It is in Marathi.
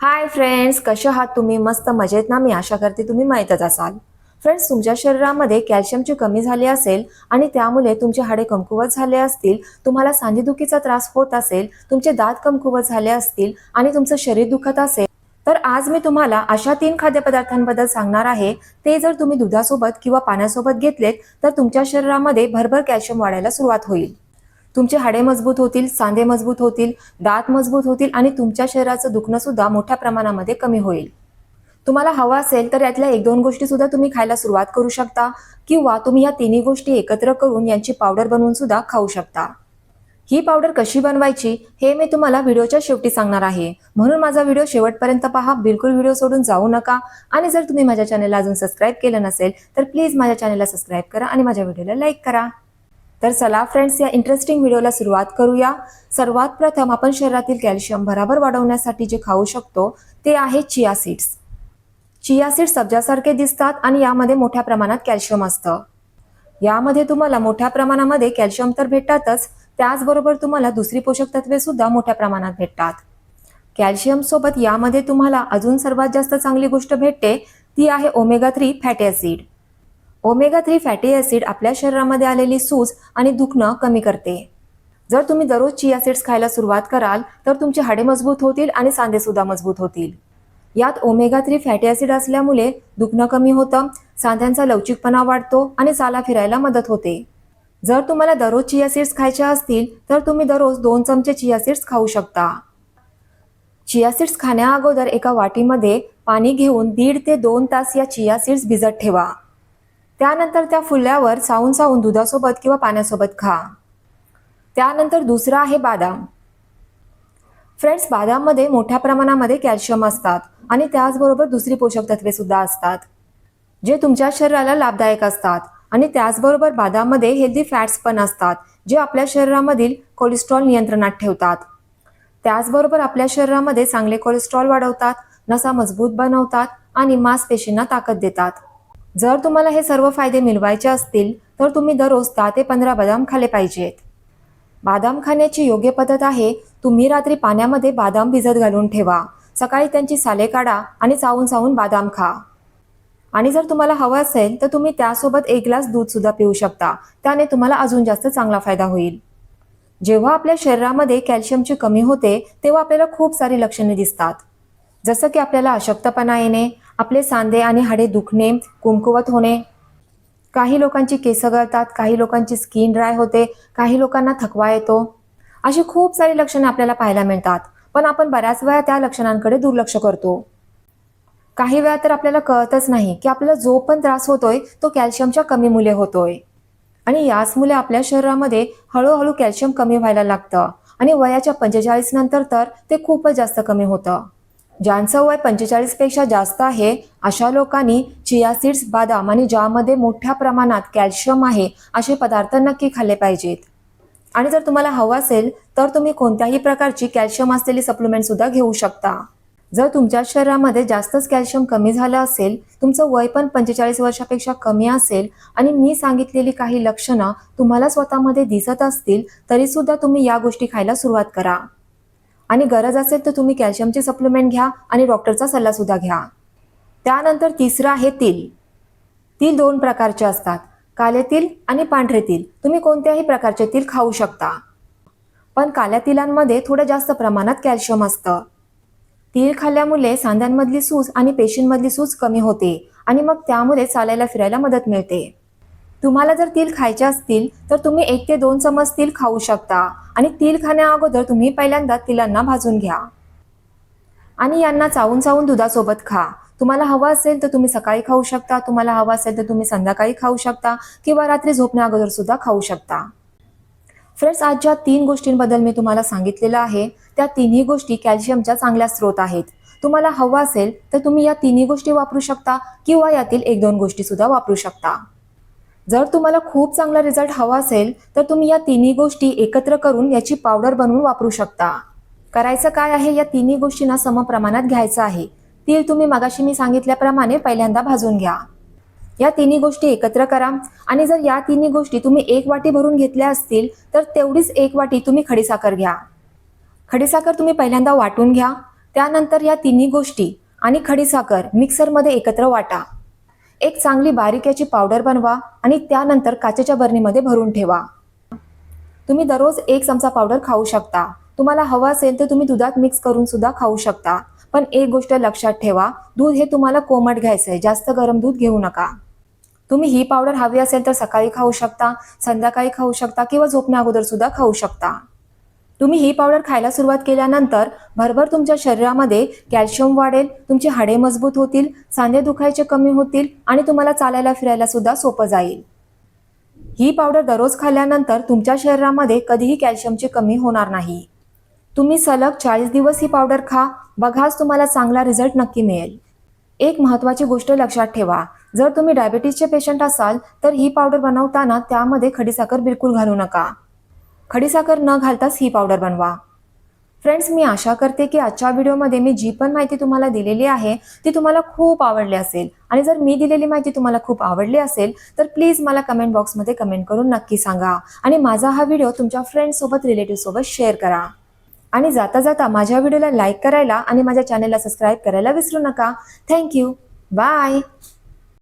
हाय फ्रेंड्स कसे आहात तुम्ही? मस्त मजेत ना? मी आशा करते तुम्ही माहीतच असाल. फ्रेंड्स तुमच्या शरीरामध्ये कॅल्शियमची कमी झाली असेल आणि त्यामुळे तुमचे हाडे कमकुवत झाले असतील तुम्हाला सांधेदुखीचा त्रास होत असेल तुमचे दात कमकुवत झाले असतील आणि तुमचं शरीर दुखत असेल तर आज मी तुम्हाला अशा तीन खाद्यपदार्थांबद्दल सांगणार आहे. ते जर तुम्ही दुधासोबत किंवा पाण्यासोबत घेतलेत तर तुमच्या शरीरामध्ये भरभर कॅल्शियम वाढायला सुरुवात होईल. तुमचे हाडे मजबूत होतील सांधे मजबूत होतील दात मजबूत होतील आणि तुमच्या शरीराचं दुखणं सुद्धा मोठ्या प्रमाणामध्ये कमी होईल. तुम्हाला हवा असेल तर यातल्या एक दोन गोष्टी सुद्धा तुम्ही खायला सुरुवात करू शकता किंवा तुम्ही या तिन्ही गोष्टी एकत्र करून यांची पावडर बनवून सुद्धा खाऊ शकता. ही पावडर कशी बनवायची हे मी तुम्हाला व्हिडिओच्या शेवटी सांगणार आहे. म्हणून माझा व्हिडिओ शेवटपर्यंत पहा बिलकुल व्हिडिओ सोडून जाऊ नका. आणि जर तुम्ही माझ्या चॅनलला अजून सबस्क्राईब केलं नसेल तर प्लीज माझ्या चॅनलला सबस्क्राईब करा आणि माझ्या व्हिडिओला लाईक करा. तर चला फ्रेंड्स या इंटरेस्टिंग व्हिडिओला सुरुवात करूया. सर्वात प्रथम आपण शरीरातील कॅल्शियम भराभर वाढवण्यासाठी जे खाऊ शकतो ते आहे चिया सीड्स चिया सीड्स सब्जासारखे दिसतात आणि यामध्ये मोठ्या प्रमाणात कॅल्शियम असतं. यामध्ये तुम्हाला मोठ्या प्रमाणामध्ये कॅल्शियम तर भेटतातच त्याचबरोबर तुम्हाला दुसरी पोषक तत्वे सुद्धा मोठ्या प्रमाणात भेटतात. कॅल्शियम सोबत यामध्ये तुम्हाला अजून सर्वात जास्त चांगली गोष्ट भेटते ती आहे omega three fatty acid omega three fatty acid आपल्या शरीरामध्ये आलेली सूज आणि दुखणं कमी करते. जर तुम्ही दररोज चिया सीड्स खायला सुरुवात कराल तर तुमचे हाडे मजबूत होतील आणि सांधे सुद्धा मजबूत होतील. यात ओमेगा थ्री फॅटी ॲसिड असल्यामुळे दुखणं कमी होतं सांध्यांचा लवचिकपणा वाढतो आणि चाला फिरायला मदत होते. जर तुम्हाला दररोज चिया सीड्स खायच्या असतील तर तुम्ही दररोज दोन चमचे चिया सीड्स खाऊ शकता. चिया सीड्स खाण्याअगोदर एका वाटीमध्ये पाणी घेऊन दीड ते दोन तास या चिया सीड्स भिजत ठेवा. त्यानंतर त्या फुल्यावर चावून चावून दुधासोबत किंवा पाण्यासोबत खा. त्यानंतर दुसरं आहे बादाम. फ्रेंड्स बादाममध्ये मोठ्या प्रमाणामध्ये कॅल्शियम असतात आणि त्याचबरोबर दुसरी पोषक तत्वे सुद्धा असतात जे तुमच्या शरीराला लाभदायक असतात. आणि त्याचबरोबर बादाममध्ये हेल्दी फॅट्स पण असतात जे आपल्या शरीरामधील कोलेस्ट्रॉल नियंत्रणात ठेवतात. त्याचबरोबर आपल्या शरीरामध्ये चांगले कोलेस्ट्रॉल वाढवतात नसा मजबूत बनवतात आणि मांसपेशींना ताकद देतात. जर तुम्हाला हे सर्व फायदे मिळवायचे असतील तर तुम्ही दररोज दहा ते पंधरा बदाम खाले पाहिजेत. बादाम खाण्याची योग्य पद्धत आहे तुम्ही रात्री पाण्यामध्ये बादाम भिजत घालून ठेवा. सकाळी त्यांची साले काढा आणि चावून चावून बादाम खा. आणि जर तुम्हाला हवं असेल तर तुम्ही त्यासोबत एक ग्लास दूध सुद्धा पिऊ शकता. त्याने तुम्हाला अजून जास्त चांगला फायदा होईल. जेव्हा आपल्या शरीरामध्ये कॅल्शियमची कमी होते तेव्हा आपल्याला खूप सारी लक्षणे दिसतात. जसं की आपल्याला अशक्तपणा येणे आपले सांधे आणि हाडे दुखणे कुमकुवत होणे. काही लोकांची केस गळतात काही लोकांची स्किन ड्राय होते काही लोकांना थकवा येतो. अशी खूप सारी लक्षणे आपल्याला पाहायला मिळतात पण आपण बऱ्याच वेळा त्या लक्षणांकडे दुर्लक्ष करतो. काही वेळा तर आपल्याला कळतच नाही की आपल्याला जो पण त्रास होतोय तो कॅल्शियमच्या कमी मुले होतोय. आणि याच मुले आपल्या शरीरामध्ये हळूहळू कॅल्शियम कमी व्हायला लागतं. आणि वयाच्या पंचेचाळीस नंतर तर ते खूपच जास्त कमी होतं. ज्यांचं वय पंचेचाळीसपेक्षा जास्त आहे अशा लोकांनी चिया सीड्स बदाम आणि ज्यामध्ये मोठ्या प्रमाणात कॅल्शियम आहे असे पदार्थ नक्की खाल्ले पाहिजेत. आणि जर तुम्हाला हवं असेल तर तुम्ही कोणत्याही प्रकारची कॅल्शियम असलेली सप्लिमेंट सुद्धा घेऊ शकता. जर तुमच्या शरीरामध्ये जास्तच कॅल्शियम कमी झालं असेल तुमचं वय पण पंचेचाळीस वर्षापेक्षा कमी असेल आणि मी सांगितलेली काही लक्षणं तुम्हाला स्वतःमध्ये दिसत असतील तरी सुद्धा तुम्ही या गोष्टी खायला सुरुवात करा. आणि गरज असेल तर तुम्ही कॅल्शियमची सप्लिमेंट घ्या आणि डॉक्टरचा सल्ला सुद्धा घ्या. त्यानंतर तिसरं आहे तिल. तिल दोन प्रकारचे असतात. काले तिल आणि पांढरे तिल. तुम्ही कोणत्याही प्रकारचे तिल खाऊ शकता. पण काल्या तिलांमध्ये थोडं जास्त प्रमाणात कॅल्शियम असतं. तीळ खाल्ल्यामुळे सांध्यांमधली सूज आणि पेशींमधली सूज कमी होते आणि मग त्यामुळे चालायला फिरायला मदत मिळते. तुम्हाला जर तिल खायचे असतील तर तुम्ही एक ते दोन चमच तिल खाऊ शकता. आणि तिल खाण्या अगोदर तुम्ही पहिल्यांदा तिलांना भाजून घ्या. आणि यांना चावून चावून दुधासोबत खा. तुम्हाला हवं असेल तर तुम्ही सकाळी खाऊ शकता तुम्हाला हवं असेल तर तुम्ही संध्याकाळी खाऊ शकता किंवा रात्री झोपण्या अगोदर सुद्धा खाऊ शकता. फ्रेंड्स आज ज्या तीन गोष्टींबद्दल मी तुम्हाला सांगितलेलं आहे त्या तिन्ही गोष्टी कॅल्शियमच्या चांगल्या स्रोत आहेत. तुम्हाला हवं असेल तर तुम्ही या तिन्ही गोष्टी वापरू शकता किंवा यातील एक दोन गोष्टी सुद्धा वापरू शकता. जर तुम्हाला खूप चांगला रिझल्ट हवा असेल तर तुम्ही या तिन्ही गोष्टी एकत्र करून याची पावडर बनवून वापरू शकता. करायचं काय आहे या तिन्ही गोष्टींना समप्रमाणात घ्यायचं आहे. तीळ तुम्ही मगाशी मी सांगितल्याप्रमाणे पहिल्यांदा भाजून घ्या. या तिन्ही गोष्टी एकत्र करा आणि जर या तिन्ही गोष्टी तुम्ही एक वाटी भरून घेतल्या असतील तर तेवढीच एक वाटी तुम्ही खडीसाखर घ्या. खडीसाखर तुम्ही पहिल्यांदा वाटून घ्या त्यानंतर या तिन्ही गोष्टी आणि खडीसाखर मिक्सरमध्ये एकत्र वाटा. एक चांगली बारीक याची पावडर बनवा आणि त्यानंतर काचेच्या बरणीमध्ये भरून ठेवा. तुम्ही दररोज एक चमचा पावडर खाऊ शकता. तुम्हाला हवं असेल तर तुम्ही दुधात मिक्स करून सुद्धा खाऊ शकता. पण एक गोष्ट लक्षात ठेवा दूध हे तुम्हाला कोमट घ्यायचं आहे जास्त गरम दूध घेऊ नका. तुम्ही ही पावडर हवी असेल तर सकाळी खाऊ शकता संध्याकाळी खाऊ शकता किंवा झोपण्या अगोदर सुद्धा खाऊ शकता. तुम्ही ही पावडर खायला सुरुवात केल्यानंतर भरभर तुमच्या शरीरामध्ये कॅल्शियम वाढेल तुमची हाडे मजबूत होतील सांधे दुखायचे कमी होतील आणि तुम्हाला चालायला फिरायला सुद्धा सोपं जाईल. ही पावडर दररोज खाल्ल्यानंतर तुमच्या शरीरामध्ये कधीही कॅल्शियमची कमी होणार नाही. तुम्ही सलग चाळीस दिवस ही पावडर खा बघाच तुम्हाला चांगला रिझल्ट नक्की मिळेल. एक महत्त्वाची गोष्ट लक्षात ठेवा जर तुम्ही डायबिटीसचे पेशंट असाल तर ही पावडर बनवताना त्यामध्ये खडीसाखर बिलकुल घालू नका. खडीसाखर न घालताच ही पावडर बनवा. फ्रेंड्स मी आशा करते की आजच्या व्हिडिओमध्ये मी जी पण माहिती तुम्हाला दिलेली आहे ती तुम्हाला खूप आवडली असेल. आणि जर मी दिलेली माहिती तुम्हाला खूप आवडली असेल तर प्लीज मला कमेंट बॉक्समध्ये कमेंट करून नक्की सांगा. आणि माझा हा व्हिडिओ तुमच्या फ्रेंड्ससोबत रिलेटिव्हसोबत शेअर करा. आणि जाता जाता माझ्या व्हिडिओला लाईक करायला आणि माझ्या चॅनलला सबस्क्राईब करायला विसरू नका. Thank you bye